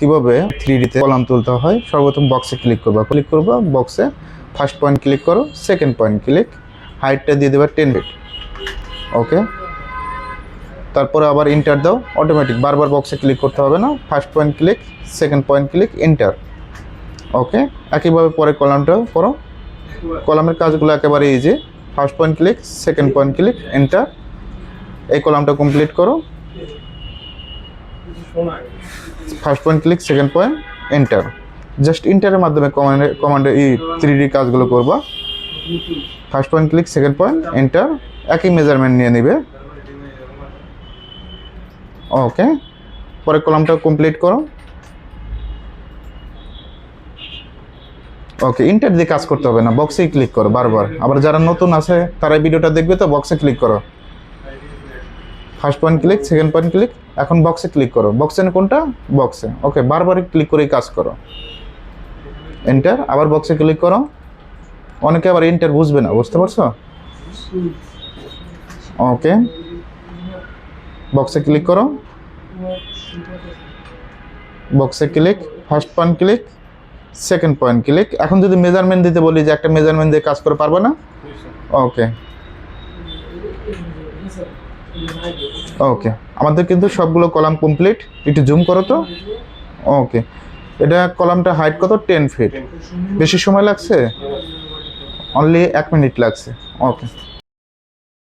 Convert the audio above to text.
কীভাবে থ্রি ডিতে কলাম তুলতে হয়? সর্বপ্রথম বক্সে ক্লিক করবা। ক্লিক করবা বক্সে ফার্স্ট পয়েন্ট ক্লিক করো সেকেন্ড পয়েন্ট ক্লিক হাইটটা দিয়ে দেবা টেন ফিট ওকে তারপরে আবার ইন্টার দাও অটোমেটিক বারবার বক্সে ক্লিক করতে হবে না। First point click second point click enter okay একইভাবে পরে কলামটাও করো। কলামের কাজগুলো একেবারে easy first point click second point click enter এই কলামটা কমপ্লিট করো। First point click second point enter just ইন্টারের মাধ্যমে কমান্ডে কমান্ডে এই থ্রি ডি কাজগুলো করবা। First point click second point enter একই মেজারমেন্ট নিয়ে নেবে। ওকে পরে কলামটা কমপ্লিট করো। ওকে ইন্টার দিয়ে কাজ করতে হবে না বক্সেই ক্লিক করো বারবার। আবার যারা নতুন আছে তারা ভিডিওটা দেখবে, তো বক্সে ক্লিক করো। First point click second point click এখন বক্সে ক্লিক করো। বক্সে কোনটা? বক্সে ওকে বারবার ক্লিক করেই কাজ করো। এন্টার আবার বক্সে ক্লিক করো। অনেকে আবার এন্টার বুঝবে না বুঝতে পারছ? ওকে বক্সে ক্লিক করো। বক্সে click first point click second point click এখন যদি মেজারমেন্ট দিতে বলি যে একটা মেজারমেন্ট দিয়ে কাজ করে পারবে না? ওকে ওকে আমাদের কিন্তু সবগুলো কলাম কমপ্লিট একটু জুম করো তো। ওকে এটা কলামটা হাইট কত? টেন ফিট বেশি সময় লাগছে? অনলি এক মিনিট লাগছে। ওকে